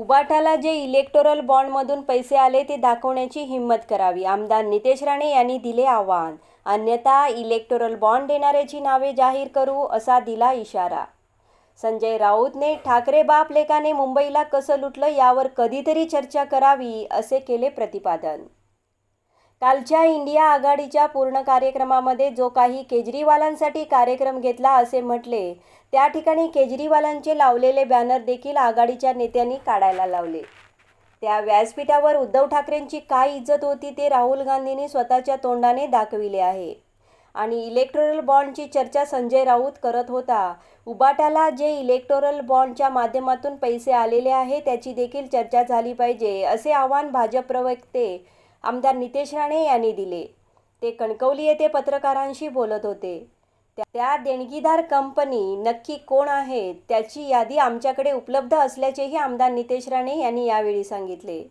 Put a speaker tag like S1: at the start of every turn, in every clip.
S1: उबाटाला जे इलेक्टोरल बॉन्डमधून पैसे आले ते दाखवण्याची हिंमत करावी. आमदार नितेश राणे यांनी दिले आव्हान. अन्यथा इलेक्टोरल बॉन्ड देणाऱ्याची नावे जाहीर करू असा दिला इशारा. संजय राऊतने ठाकरे बाप लेकाने मुंबईला कसं लुटलं यावर कधीतरी चर्चा करावी असे केले प्रतिपादन. कालच्या इंडिया आघाडीच्या पूर्ण कार्यक्रमामध्ये जो काही केजरीवालांसाठी कार्यक्रम घेतला असे म्हटले त्या ठिकाणी केजरीवालांचे लावलेले बॅनर देखील आघाडीच्या नेत्यांनी काढायला लावले. त्या व्यासपीठावर उद्धव ठाकरेंची काय इज्जत होती ते राहुल गांधींनी स्वतःच्या तोंडाने दाखविले आहे. आणि इलेक्टोरल बॉन्डची चर्चा संजय राऊत करत होता. उबाटाला जे इलेक्टोरल बॉन्डच्या माध्यमातून पैसे आलेले आहे त्याची देखील चर्चा झाली पाहिजे असे आवाहन भाजप प्रवक्ते आमदार नितेश राणे यांनी दिले. ते कणकवली येथे पत्रकारांशी बोलत होते. त्या- त्या देणगीदार कंपनी नक्की कोण आहेत त्याची यादी आमच्याकडे उपलब्ध असल्याचेही आमदार नितेश राणे यांनी यावेळी सांगितले.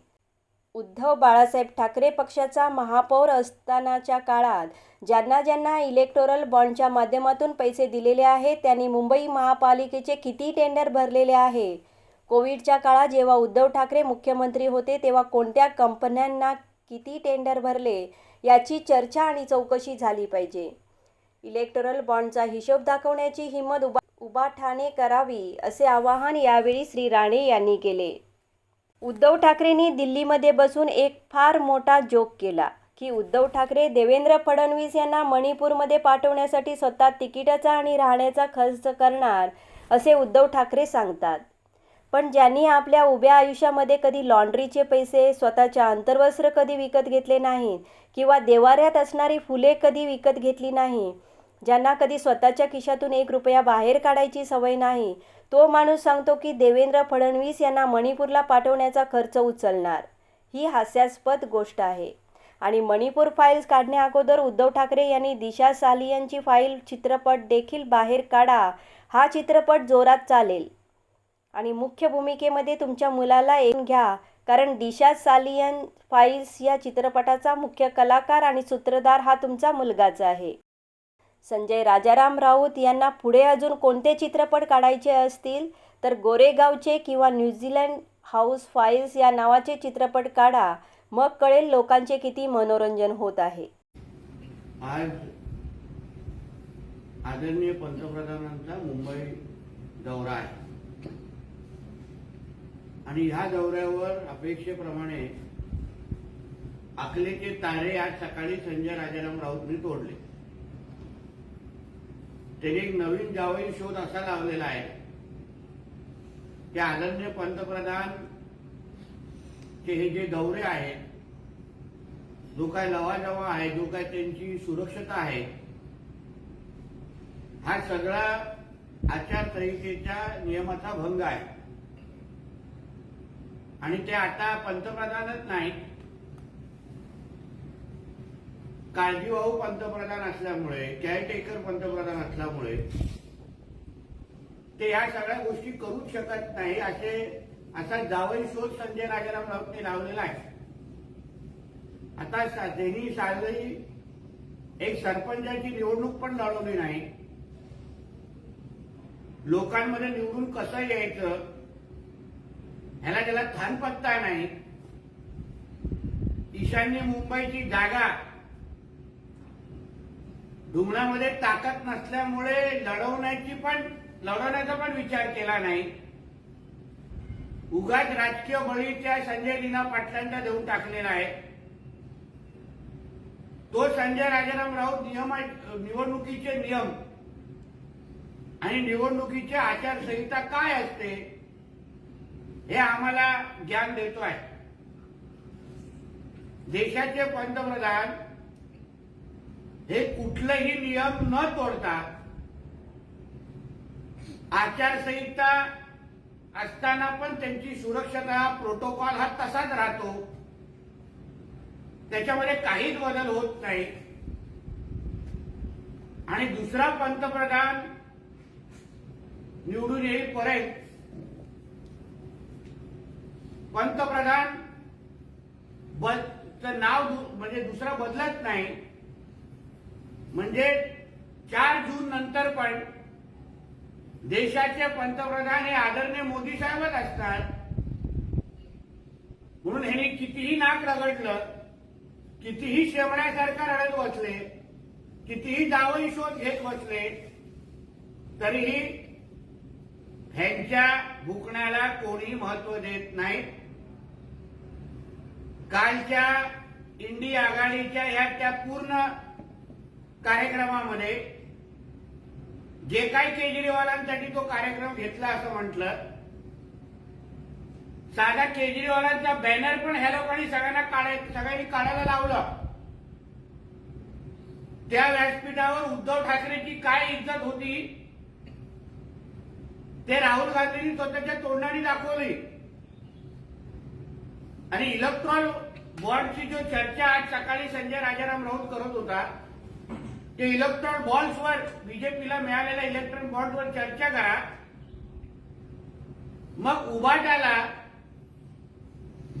S1: उद्धव बाळासाहेब ठाकरे पक्षाचा महापौर असतानाच्या काळात ज्यांना ज्यांना इलेक्टोरल बॉन्डच्या माध्यमातून पैसे दिलेले आहेत त्यांनी मुंबई महापालिकेचे किती टेंडर भरलेले आहे? कोविडच्या काळात जेव्हा उद्धव ठाकरे मुख्यमंत्री होते तेव्हा कोणत्या कंपन्यांना किती टेंडर भरले याची चर्चा आणि चौकशी झाली पाहिजे. इलेक्टोरल बॉन्डचा हिशोब दाखवण्याची हिंमत उभा उबाठाने करावी असे आवाहन यावेळी श्री राणे यांनी केले. उद्धव ठाकरेंनी दिल्लीमध्ये बसून एक फार मोठा जोक केला की उद्धव ठाकरे देवेंद्र फडणवीस यांना मणिपूरमध्ये पाठवण्यासाठी स्वतः तिकिटाचा आणि राहण्याचा खर्च करणार असे उद्धव ठाकरे सांगतात. पण ज्यांनी आपल्या उभ्या आयुष्यामध्ये कधी लॉन्ड्रीचे पैसे स्वतःच्या अंतर्वस्त्र कधी विकत घेतले नाहीत किंवा देवाऱ्यात असणारी फुले कधी विकत घेतली नाही ज्यांना कधी स्वतःच्या खिशातून एक रुपया बाहेर काढायची सवय नाही तो माणूस सांगतो की देवेंद्र फडणवीस यांना मणिपूरला पाठवण्याचा खर्च उचलणार. ही हास्यास्पद गोष्ट आहे. आणि मणिपूर फाईल्स काढण्या अगोदर उद्धव ठाकरे यांनी दिशा सालियनची फाईल चित्रपट देखील बाहेर काढा. हा चित्रपट जोरात चालेल. आणि मुख्य भूमिकेमध्ये तुमच्या मुलाला एक घ्या. कारण दिशा सालियन फाईल्स या चित्रपटाचा मुख्य कलाकार आणि सूत्रधार हा तुमचा मुलगाच आहे. संजय राजाराम राऊत यांना पुढे अजून कोणते चित्रपट काढायचे असतील? तर गोरेगावचे किंवा न्यूझीलंड हाऊस फाईल्स या नावाचे चित्रपट काढा. मग कळेल लोकांचे किती मनोरंजन होत आहे.
S2: आज आदरणीय पंतप्रधानांचा मुंबई दौरा आहे. आणि ह्या दौऱ्यावर अपेक्षेप्रमाणे अकलेचे तारे आज सकाळी संजय राजाराम राऊतनी तोडले. त्यांनी एक नवीन जावई शोध असा लावलेला आहे की आदरणीय पंतप्रधान चे हे जे दौरे आहेत जो काय लवाजवा आहे जो काय त्यांची सुरक्षता आहे हा सगळा आचारसंहितेच्या नियमाचा भंग आहे. आणि ते आता पंतप्रधानच नाही काळजीवाहू पंतप्रधान असल्यामुळे केअरटेकर पंतप्रधान असल्यामुळे ते या सगळ्या गोष्टी करूच शकत नाही असे असा जावई शोध संजय राजाराम राऊतने लावलेला आहे. आता त्यांनी साजरी एक सरपंचाची निवडणूक पण लढवली नाही. लोकांमध्ये निवडून कसं यायचं? ह्याला त्याला थान पत्ता नाही. ईशान्य मुंबईची जागा धुमणामध्ये ताकद नसल्यामुळे लढवण्याची पण लढवण्याचा पण विचार केला नाही. उगाच राजकीय बळीच्या संजय लीना पाटलांचा देऊन टाकलेला आहे. तो संजय राजाराम राऊत नियम निवडणुकीचे नियम आणि निवडणुकीची आचारसंहिता काय असते? हे आम्हाला ज्ञान देतो आहे. देशाचे पंतप्रधान हे कुठलेही नियम न तोडता आचारसंहिता असताना पण त्यांची सुरक्षता प्रोटोकॉल हा तसाच राहतो. त्याच्यामध्ये काहीच बदल होत नाही. आणि दुसरा पंतप्रधान निवडून येईपर्यंत पंतप्रधान बद नाव म्हणजे दुसरं बदलत नाही. म्हणजे चार जून नंतर पण देशाचे पंतप्रधान हे आदरणीय मोदी साहेबच असतात. म्हणून हे कितीही नाक रगडलं कितीही शेवण्यासारखं रडत बसले कितीही दावई शोध घेत बसले तरीही ह्यांच्या भुकण्याला कोणी महत्त्व देत नाहीत. कालच्या इंडी आघाडीच्या ह्या त्या पूर्ण कार्यक्रमामध्ये जे काही केजरीवालांसाठी तो कार्यक्रम घेतला असं म्हटलं साधा केजरीवालांचा बॅनर पण ह्या लोकांनी सगळ्यांना काढाय सगळ्यांनी काढायला लावलं. त्या व्यासपीठावर उद्धव ठाकरेची काय इज्जत होती ते राहुल गांधींनी स्वतःच्या तोंडाने दाखवली. आणि इलेक्ट्रॉन बॉन्डची जो चर्चा आज सकाळी संजय राजाराम राऊत करत होता ते इलेक्ट्रॉन बॉन्ड्सवर बीजेपीला मिळालेल्या इलेक्ट्रॉन बॉन्ड्सवर चर्चा करा. मग उभाटाला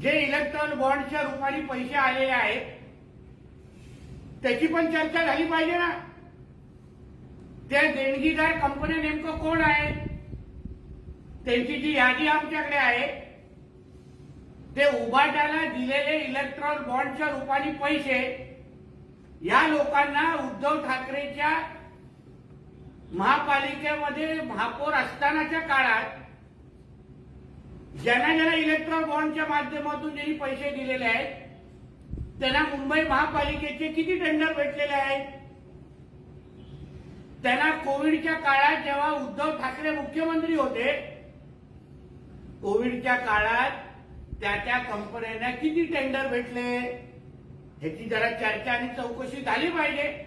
S2: जे इलेक्ट्रॉन बॉन्डच्या रुपाने पैसे आलेले आहेत त्याची पण चर्चा झाली पाहिजे ना. त्या देणगीदार कंपन्या नेमकं कोण आहे? त्यांची जी यादी आमच्याकडे आहे ते उभाट्याला दिलेले इलेक्ट्रॉन बॉन्डच्या रूपाने पैसे या लोकांना उद्धव ठाकरेच्या महापालिकेमध्ये महापौर असतानाच्या काळात ज्यांना ज्यांना इलेक्ट्रॉन बॉन्डच्या माध्यमातून ज्यांनी पैसे दिलेले आहेत त्यांना मुंबई महापालिकेचे किती टेंडर भेटलेले आहेत? त्यांना कोविडच्या काळात जेव्हा उद्धव ठाकरे मुख्यमंत्री होते कोविडच्या काळात त्या त्या कंपन्यांना किती टेंडर भेटले? ह्याची जरा चर्चा आणि चौकशी झाली पाहिजे.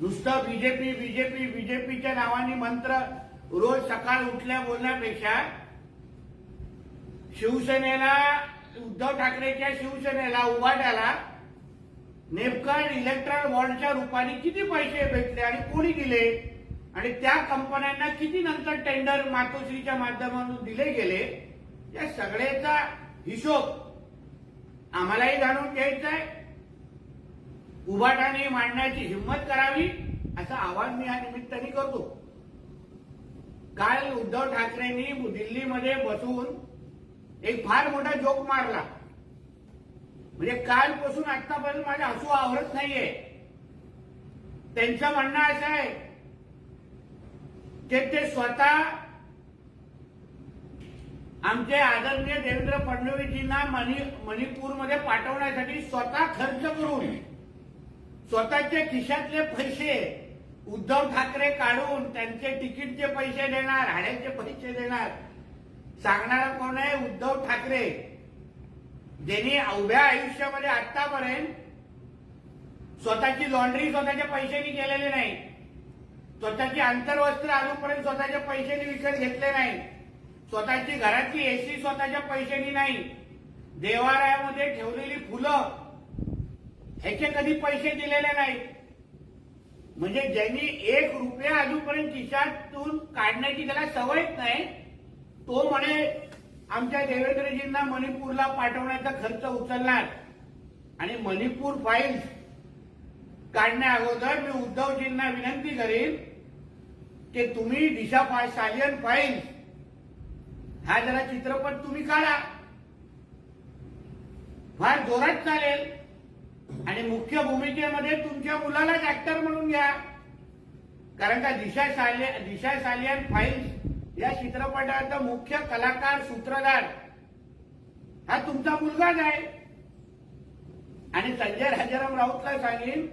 S2: नुसतं बीजेपी बीजेपी बीजेपीच्या नावाने मंत्र रोज सकाळ उठल्या बोलण्यापेक्षा शिवसेनेला उद्धव ठाकरेच्या शिवसेनेला उभाट्याला नेमकं इलेक्ट्रॉन बॉन्डच्या रूपाने किती पैसे भेटले आणि कोणी दिले? आणि त्या कंपन्यांना किती नंतर टेंडर मातोश्रीच्या माध्यमातून दिले गेले? या सगळ्याचा हिशोब आम्हालाही जाणून घ्यायचा आहे. उभाटाने मांडण्याची हिंमत करावी असं आवाहन मी या निमित्ताने करतो. काल उद्धव ठाकरेंनी दिल्लीमध्ये बसून एक फार मोठा जोक मारला. म्हणजे कालपासून आतापर्यंत माझे हसू आवरत नाहीये. त्यांचं म्हणणं असं आहे की ते स्वतः आमचे आदरणीय देवेंद्र फडणवीसजींना मणि मणिपूरमध्ये पाठवण्यासाठी स्वतः खर्च करून स्वतःच्या खिशातले पैसे उद्धव ठाकरे काढून त्यांचे तिकीटचे पैसे देणार भाड्याचे पैसे देणार. सांगणारा कोण आहे? उद्धव ठाकरे. ज्यांनी अवघ्या आयुष्यामध्ये आतापर्यंत स्वतःची लॉन्ड्री स्वतःच्या पैशांनी केलेली नाही. स्वतःची आंतरवस्त्र अजूनपर्यंत स्वतःच्या पैशांनी विकत घेतले नाही. स्वतःची घरातली एसी स्वतःच्या पैशांनी नाही. देवालयामध्ये ठेवलेली फुलं ह्याचे कधी पैसे दिलेले नाही म्हणजे ज्यांनी एक रुपया अजूनपर्यंत खिशातून काढण्याची त्याला सवयच नाही तो म्हणे आमच्या देवेंद्रजींना मणिपूरला पाठवण्याचा खर्च उचलणार आणि मणिपूर फाईल्स काढण्या अगोदर मी उद्धवजींना विनंती करीन की तुम्ही दिशा फाय सालियन फाईल्स हा जरा चित्रपट तुम्ही काढा. फार जोरात चालेल. आणि मुख्य भूमिकेमध्ये तुमच्या मुलालाच ऍक्टर म्हणून घ्या. कारण का दिशा साले दिशा सालियन फाईल्स या चित्रपटाचा मुख्य कलाकार सूत्रधार हा तुमचा मुलगाच आहे. आणि संजय राजाराम राऊतला सांगेन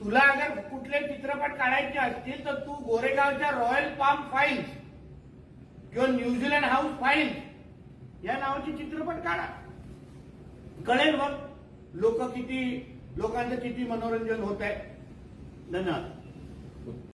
S2: तुला अगर कुठले चित्रपट काढायचे असतील तर तू गोरेगावच्या रॉयल पाम फाईल्स किंवा न्यूझीलंड हाऊस फाईल या नावाचे चित्रपट काढा. कळेल मग. लोक किती लोकांचं किती मनोरंजन होत आहे धन्यवाद.